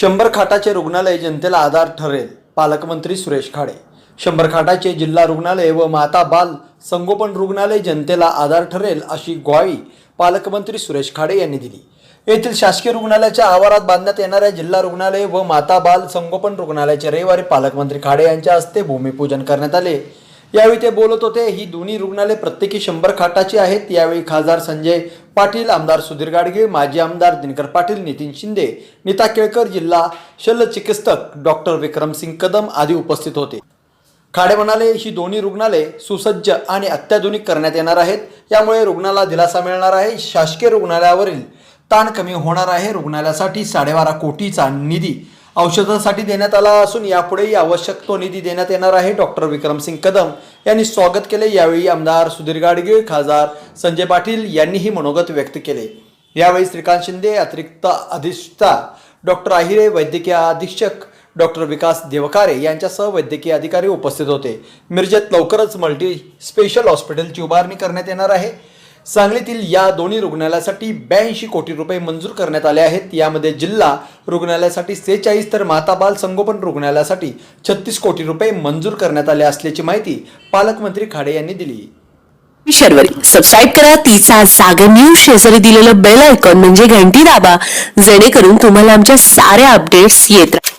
शंभर खाटाचे रुग्णालय जनतेला आधार ठरेल पालकमंत्री सुरेश खाडे. शंभर खाटाचे जिल्हा रुग्णालय व माता बाल संगोपन रुग्णालय जनतेला आधार ठरेल अशी ग्वाही पालकमंत्री सुरेश खाडे यांनी दिली. येथील शासकीय रुग्णालयाच्या आवारात बांधण्यात येणाऱ्या जिल्हा रुग्णालय व माता बाल संगोपन रुग्णालयाचे रविवारी पालकमंत्री खाडे यांच्या हस्ते भूमिपूजन करण्यात आले. यावेळी ते बोलत होते ही दोन्ही रुग्णालय प्रत्येकी शंभर खाटाची आहेत. यावेळी खासदार संजय पाटील आमदार सुधीर गाडगे माजी आमदार दिनकर पाटील नितीन शिंदे नीता केळकर जिल्हा शल्यचिकित्सक डॉक्टर विक्रमसिंग कदम आदी उपस्थित होते. खाडे म्हणाले ही दोन्ही रुग्णालय सुसज्ज आणि अत्याधुनिक करण्यात येणार आहेत. यामुळे रुग्णाला दिलासा मिळणार आहे. शासकीय रुग्णालयावरील ताण कमी होणार आहे. रुग्णालयासाठी साडेबारा कोटीचा निधी औषधांसाठी देण्यात आला असून यापुढेही आवश्यक तो निधी देण्यात येणार आहे. डॉक्टर विक्रमसिंग कदम यांनी स्वागत केले. यावेळी आमदार सुधीर गाडगीळ खासदार संजय पाटील यांनीही मनोगत व्यक्त केले. यावेळी श्रीकांत शिंदे अतिरिक्त अधिष्ठा डॉक्टर आहिरे वैद्यकीय अधीक्षक डॉक्टर विकास देवकारे यांच्यासह वैद्यकीय अधिकारी उपस्थित होते. मिरजेत लवकरच मल्टी स्पेशल हॉस्पिटलची उभारणी करण्यात येणार आहे. सांगलीतील या दोन्ही रुग्णालयासाठी ब्याऐंशी कोटी रुपये मंजूर करण्यात आले आहेत. यामध्ये जिल्हा रुग्णालयासाठी सेहेचाळीस तर माता बाल संगोपन रुग्णालयासाठी छत्तीस कोटी रुपये मंजूर करण्यात आले असल्याची माहिती पालकमंत्री खाडे यांनी दिली. सबस्क्राईब करा. तिचा जागा न्यूज शेजारी दिलेलं बेल आयकॉन म्हणजे घंटी दाबा. जेणेकरून तुम्हाला आमच्या साऱ्या अपडेट्स येत राहतील